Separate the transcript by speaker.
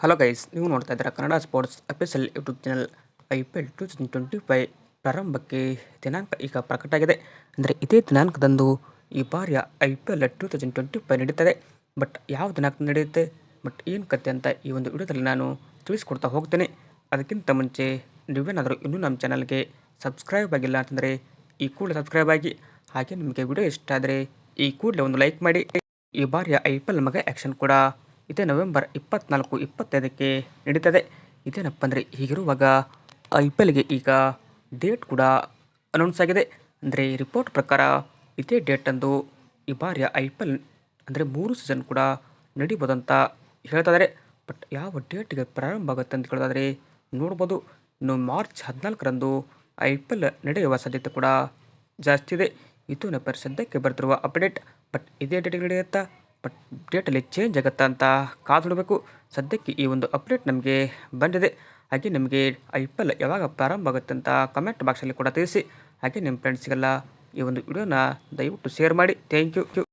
Speaker 1: Hello guys ನೀವು ನೋಡ್ತಾ ಇದ್ದೀರಾ Kannada sports official YouTube channel I P L two thousand twenty five ಪ್ರಾರಂಭಕ್ಕೆ ದಿನಾಂಕ ಈಗ ಪ್ರಕಟ ಆಗಿದೆ. ಅಂದರೆ ಇದೇ ದಿನಾಂಕದಂದು ಈ ಬಾರಿಯ I P L two thousand twenty five ನಡೀತದೆ. ಬಟ್ ಯಾವ ದಿನಾಂಕ ನಡೆಯುತ್ತೆ? ಬಟ್ ಏನು ಕತೆ ಅಂತ ಈ ಒಂದು ವಿಡಿಯೋದಲ್ಲಿ ನಾನು ತಿಳಿಸ್ಕೊಡ್ತಾ ಹೋಗ್ತೇನೆ. ಅದಕ್ಕಿಂತ ಮುಂಚೆ ನೀವೇನಾದರೂ ಇನ್ನೂ ನಮ್ಮ ಚಾನಲ್ಗೆ ಸಬ್ಸ್ಕ್ರೈಬ್ ಆಗಿಲ್ಲ ಅಂತಂದರೆ ಈ ಕೂಡಲೇ ಸಬ್ಸ್ಕ್ರೈಬ್ ಆಗಿ. ಹಾಗೆ ನಿಮಗೆ ವಿಡಿಯೋ ಇಷ್ಟ ಆದರೆ ಈ ಕೂಡಲೇ ಒಂದು ಲೈಕ್ ಮಾಡಿ. ಈ ಬಾರಿಯ ಐ ಪಿ ಎಲ್ ಮಗ ಆ್ಯಕ್ಷನ್ ಕೂಡ ಇದೇ ನವೆಂಬರ್ ಇಪ್ಪತ್ನಾಲ್ಕು, ಇಪ್ಪತ್ತೈದಕ್ಕೆ ನಡೀತದೆ. ಇದೇನಪ್ಪ ಅಂದರೆ ಹೀಗಿರುವಾಗ ಐ ಪಿ ಎಲ್ಗೆ ಈಗ ಡೇಟ್ ಕೂಡ ಅನೌನ್ಸ್ ಆಗಿದೆ. ಅಂದರೆ ರಿಪೋರ್ಟ್ ಪ್ರಕಾರ ಇದೇ ಡೇಟಂದು ಈ ಬಾರಿಯ ಐ ಪಿ ಎಲ್ ಅಂದರೆ ಮೂರು ಸೀಸನ್ ಕೂಡ ನಡೀಬೋದಂತ ಹೇಳ್ತಾ ಇದ್ದಾರೆ ಬಟ್ ಯಾವ ಡೇಟ್ಗೆ ಪ್ರಾರಂಭ ಆಗುತ್ತೆ ಅಂತ ಕೇಳೋದಾದರೆ ನೋಡ್ಬೋದು. ಇನ್ನು ಮಾರ್ಚ್ ಹದಿನಾಲ್ಕರಂದು ಐ ಪಿ ಎಲ್ ನಡೆಯುವ ಸಾಧ್ಯತೆ ಕೂಡ ಜಾಸ್ತಿ ಇದೆ. ಇದು ನೆಪರ್ ಸದ್ಯಕ್ಕೆ ಬರ್ತಿರುವ ಅಪ್ಡೇಟ್ ಬಟ್ ಇದೇ ಡೇಟಿಗೆ ನಡೆಯುತ್ತಾ? ಬಟ್ ಡೇಟಲ್ಲಿ ಚೇಂಜ್ ಆಗುತ್ತಾ ಅಂತ ಕಾದು ನೋಡಬೇಕು ಸದ್ಯಕ್ಕೆ ಈ ಒಂದು ಅಪ್ಡೇಟ್ ನಮಗೆ ಬಂದಿದೆ. ಹಾಗೆ ನಿಮಗೆ ಐ ಪಿ ಎಲ್ ಯಾವಾಗ ಪ್ರಾರಂಭ ಆಗುತ್ತೆ ಅಂತ ಕಮೆಂಟ್ ಬಾಕ್ಸಲ್ಲಿ ಕೂಡ ತಿಳಿಸಿ. ಹಾಗೆ ನಿಮ್ಮ ಫ್ರೆಂಡ್ಸ್ಗೆಲ್ಲ ಈ ಒಂದು ವಿಡಿಯೋನ ದಯವಿಟ್ಟು ಶೇರ್ ಮಾಡಿ. Thank you